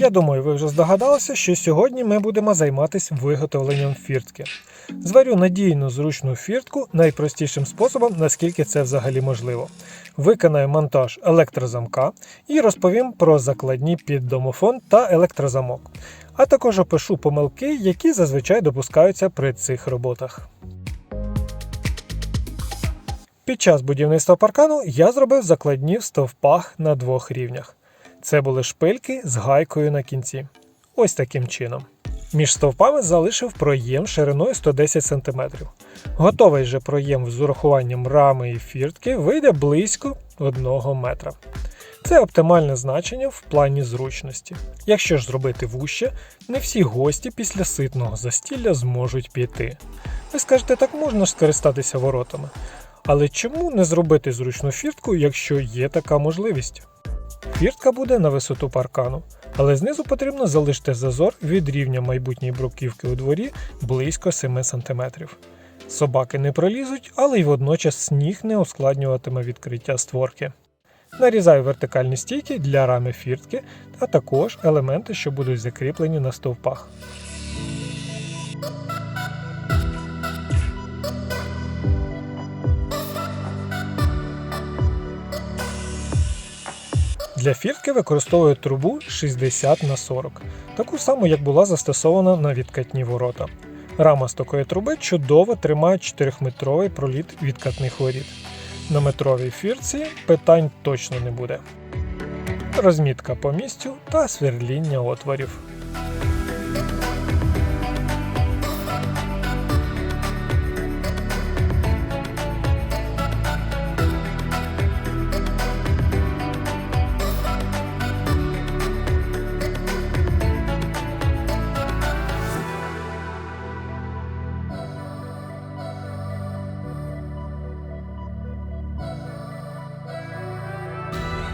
Я думаю, ви вже здогадалися, що сьогодні ми будемо займатися виготовленням фіртки. Зварю надійну зручну фіртку найпростішим способом, наскільки це взагалі можливо. Виконаю монтаж електрозамка і розповім про закладні під домофон та електрозамок, а також опишу помилки, які зазвичай допускаються при цих роботах. Під час будівництва паркану я зробив закладні в стовпах на двох рівнях. Це були шпильки з гайкою на кінці. Ось таким чином. Між стовпами залишив проєм шириною 110 см. Готовий же проєм з урахуванням рами і фіртки вийде близько 1 метра. Це оптимальне значення в плані зручності. Якщо ж зробити вуще, не всі гості після ситного застілля зможуть піти. Ви скажете, так можна ж скористатися воротами. Але чому не зробити зручну фіртку, якщо є така можливість? Фіртка буде на висоту паркану, але знизу потрібно залишити зазор від рівня майбутньої бруківки у дворі близько 7 см. Собаки не пролізуть, але й водночас сніг не ускладнюватиме відкриття створки. Нарізаю вертикальні стійки для рами фіртки, а також елементи, що будуть закріплені на стовпах. Для фіртки використовую трубу 60 на 40, таку саму, як була застосована на відкатні ворота. Рама з такої труби чудово тримає 4-метровий проліт відкатних воріт. На метровій фірці питань точно не буде. Розмітка по місцю та сверління отворів.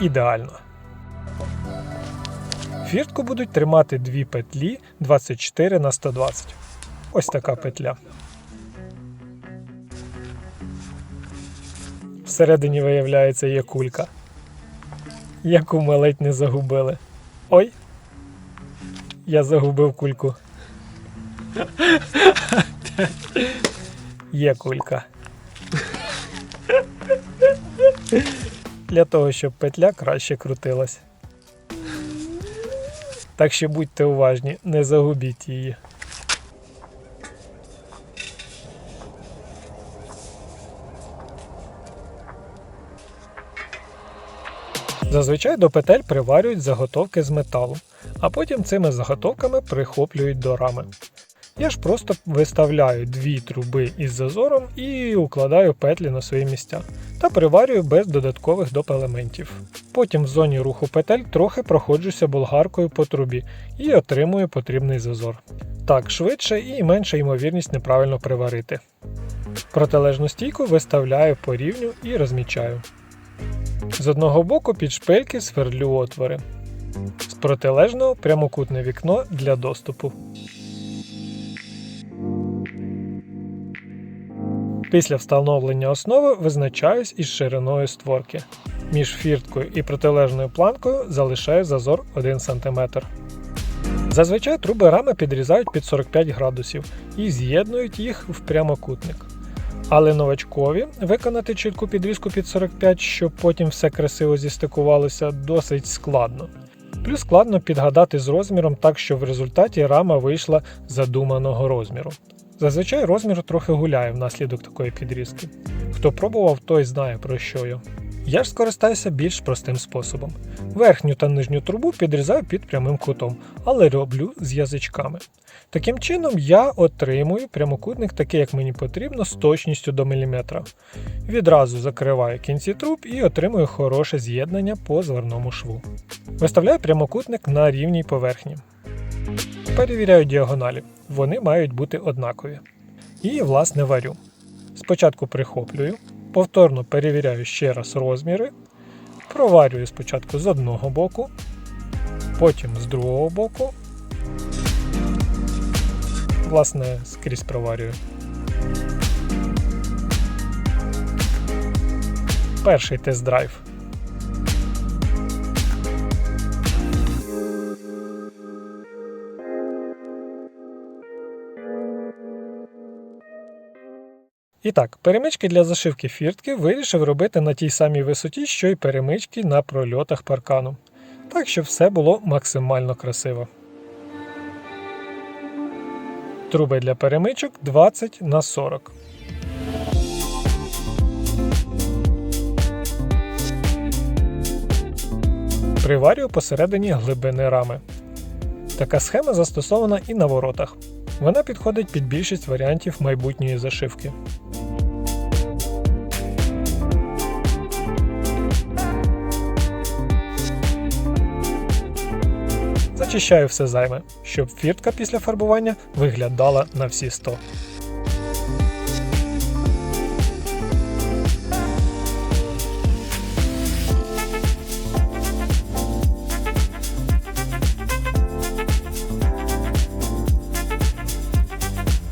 Ідеально. Фіртку будуть тримати дві петлі 24 на 120. Ось така петля. Всередині виявляється є кулька, яку ми ледь не загубили. Ой! Я загубив кульку. Є кулька. Для того, щоб петля краще крутилась. Так що будьте уважні, не загубіть її. Зазвичай до петель приварюють заготовки з металу, а потім цими заготовками прихоплюють до рами. Я ж просто виставляю дві труби із зазором і укладаю петлі на свої місця та приварюю без додаткових доп. елементів. Потім в зоні руху петель трохи проходжуся болгаркою по трубі і отримую потрібний зазор. Так швидше і менша ймовірність неправильно приварити. Протилежну стійку виставляю по рівню і розмічаю. З одного боку під шпильки сверлю отвори. З протилежного прямокутне вікно для доступу. Після встановлення основи визначаюсь із шириною створки. Між фірткою і протилежною планкою залишаю зазор 1 см. Зазвичай труби рами підрізають під 45 градусів і з'єднують їх в прямокутник. Але новачкові виконати чітку підрізку під 45, щоб потім все красиво зістикувалося, досить складно. Плюс складно підгадати з розміром так, щоб в результаті рама вийшла задуманого розміру. Зазвичай розмір трохи гуляє внаслідок такої підрізки. Хто пробував, той знає про що я. Я ж скористаюся більш простим способом. Верхню та нижню трубу підрізаю під прямим кутом, але роблю з язичками. Таким чином я отримую прямокутник такий, як мені потрібно, з точністю до міліметра. Відразу закриваю кінці труб і отримую хороше з'єднання по зверному шву. Виставляю прямокутник на рівній поверхні. Перевіряю діагоналі, вони мають бути однакові. І, власне, варю. Спочатку прихоплюю, повторно перевіряю ще раз розміри, проварюю спочатку з одного боку, потім з другого боку. Власне, скрізь проварюю. Перший тест-драйв. І так, перемички для зашивки фіртки вирішив робити на тій самій висоті, що й перемички на прольотах паркану. Так, щоб все було максимально красиво. Труби для перемичок 20 на 40. Приварюю посередині глибини рами. Така схема застосована і на воротах. Вона підходить під більшість варіантів майбутньої зашивки. Зачищаю все займе, щоб фіртка після фарбування виглядала на всі 100.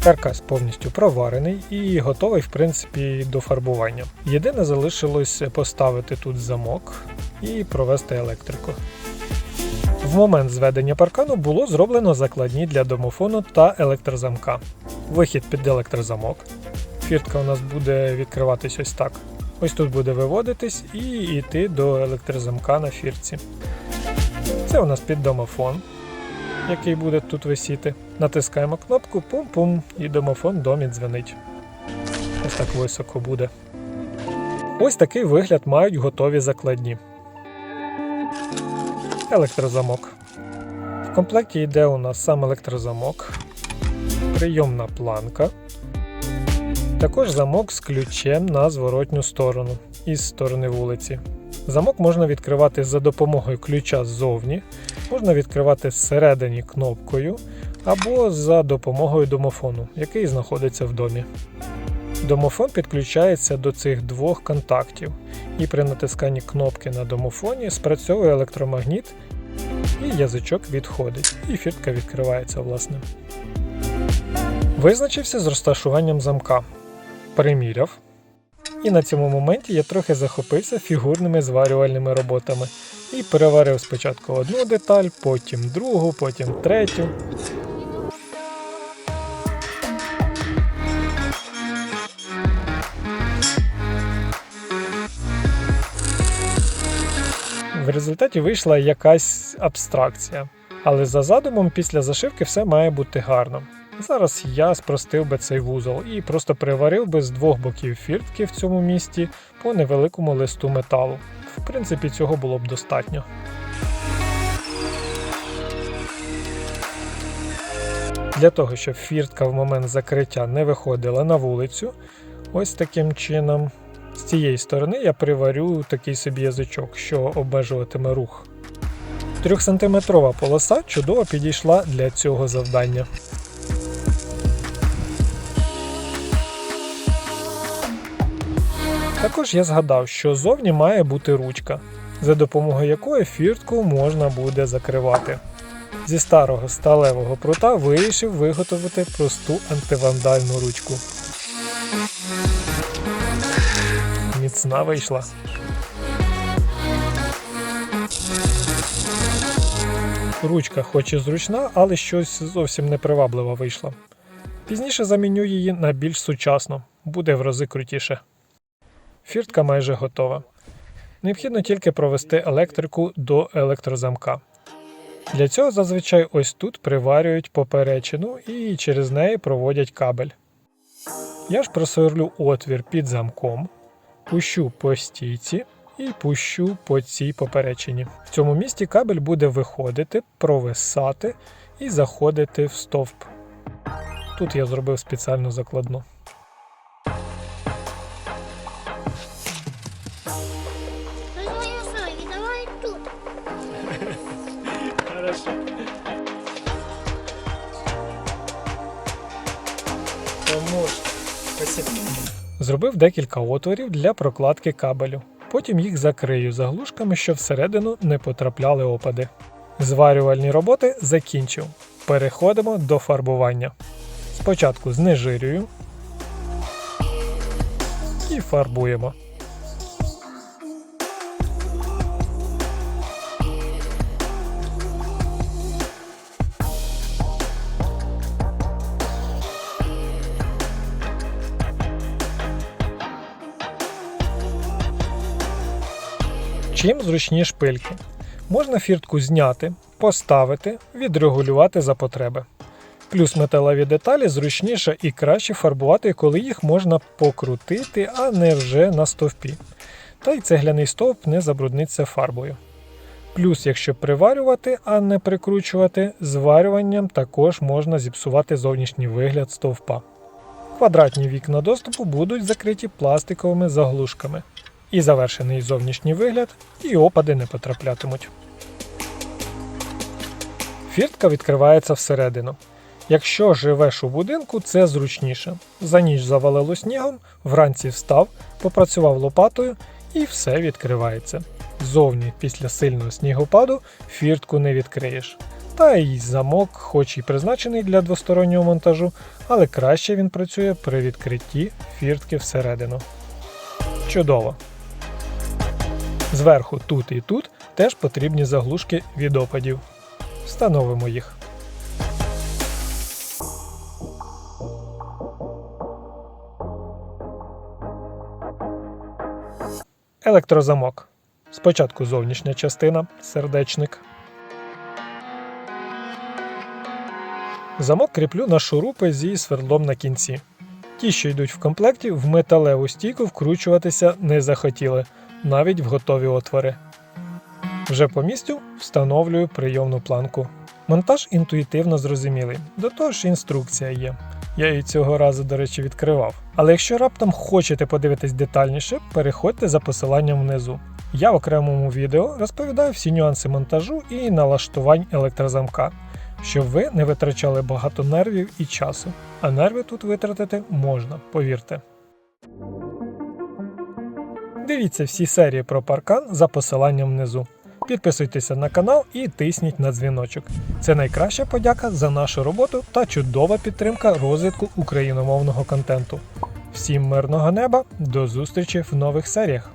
Каркас повністю проварений і готовий, в принципі, до фарбування. Єдине залишилось поставити тут замок і провести електрику. В момент зведення паркану було зроблено закладні для домофону та електрозамка. Вихід під електрозамок. Фіртка у нас буде відкриватись ось так. Ось тут буде виводитись і йти до електрозамка на фіртці. Це у нас під домофон, який буде тут висіти. Натискаємо кнопку пум-пум, і домофон домі дзвенить. Ось так високо буде. Ось такий вигляд мають готові закладні. Електрозамок. В комплекті йде у нас сам електрозамок, прийомна планка. Також замок з ключем на зворотню сторону із сторони вулиці. Замок можна відкривати за допомогою ключа ззовні, можна відкривати зсередині кнопкою або за допомогою домофону, який знаходиться в домі. Домофон підключається до цих двох контактів, і при натисканні кнопки на домофоні спрацьовує електромагніт, і язичок відходить, і фіртка відкривається, власне. Визначився з розташуванням замка. Приміряв. І на цьому моменті я трохи захопився фігурними зварювальними роботами і переварив спочатку одну деталь, потім другу, потім третю. Результаті вийшла якась абстракція. Але за задумом, після зашивки все має бути гарно. Зараз я спростив би цей вузол і просто приварив би з двох боків фіртки в цьому місті по невеликому листу металу. В принципі, цього було б достатньо. Для того, щоб фіртка в момент закриття не виходила на вулицю, ось таким чином, з цієї сторони я приварю такий собі язичок, що обмежуватиме рух. 3-сантиметрова полоса чудово підійшла для цього завдання. Також я згадав, що зовні має бути ручка, за допомогою якої фіртку можна буде закривати. Зі старого сталевого прута вирішив виготовити просту антивандальну ручку. Міцна вийшла. Ручка хоч і зручна, але щось зовсім неприваблива вийшла. Пізніше заміню її на більш сучасну, буде в рази крутіше. Фіртка майже готова. Необхідно тільки провести електрику до електрозамка. Для цього зазвичай ось тут приварюють поперечину і через неї проводять кабель. Я ж просверлю отвір під замком, пущу по стійці і пущу по цій поперечині. В цьому місці кабель буде виходити, провисати і заходити в стовп. Тут я зробив спеціальну закладну. Хорошо. Зробив декілька отворів для прокладки кабелю. Потім їх закрию заглушками, щоб всередину не потрапляли опади. Зварювальні роботи закінчив. Переходимо до фарбування. Спочатку знежирюю і фарбуємо. Чим зручні шпильки? Можна фіртку зняти, поставити, відрегулювати за потреби. Плюс металеві деталі зручніше і краще фарбувати, коли їх можна покрутити, а не вже на стовпі. Та й цегляний стовп не забрудниться фарбою. Плюс, якщо приварювати, а не прикручувати, зварюванням також можна зіпсувати зовнішній вигляд стовпа. Квадратні вікна доступу будуть закриті пластиковими заглушками. І завершений зовнішній вигляд, і опади не потраплятимуть. Фіртка відкривається всередину. Якщо живеш у будинку, це зручніше. За ніч завалило снігом, вранці встав, попрацював лопатою і все відкривається. Зовні після сильного снігопаду фіртку не відкриєш. Та й замок, хоч і призначений для двостороннього монтажу, але краще він працює при відкритті фіртки всередину. Чудово! Зверху тут і тут теж потрібні заглушки від опадів. Встановимо їх. Електрозамок. Спочатку зовнішня частина, сердечник. Замок кріплю на шурупи зі свердлом на кінці. Ті, що йдуть в комплекті, в металеву стійку вкручуватися не захотіли, навіть в готові отвори. Вже по місцю встановлюю прийомну планку. Монтаж інтуїтивно зрозумілий, до того ж інструкція є. Я її цього разу, до речі, відкривав. Але якщо раптом хочете подивитись детальніше, переходьте за посиланням внизу. Я в окремому відео розповідаю всі нюанси монтажу і налаштувань електрозамка, щоб ви не витрачали багато нервів і часу. А нерви тут витратити можна, повірте. Дивіться всі серії про паркан за посиланням внизу. Підписуйтеся на канал і тисніть на дзвіночок. Це найкраща подяка за нашу роботу та чудова підтримка розвитку україномовного контенту. Всім мирного неба, до зустрічі в нових серіях!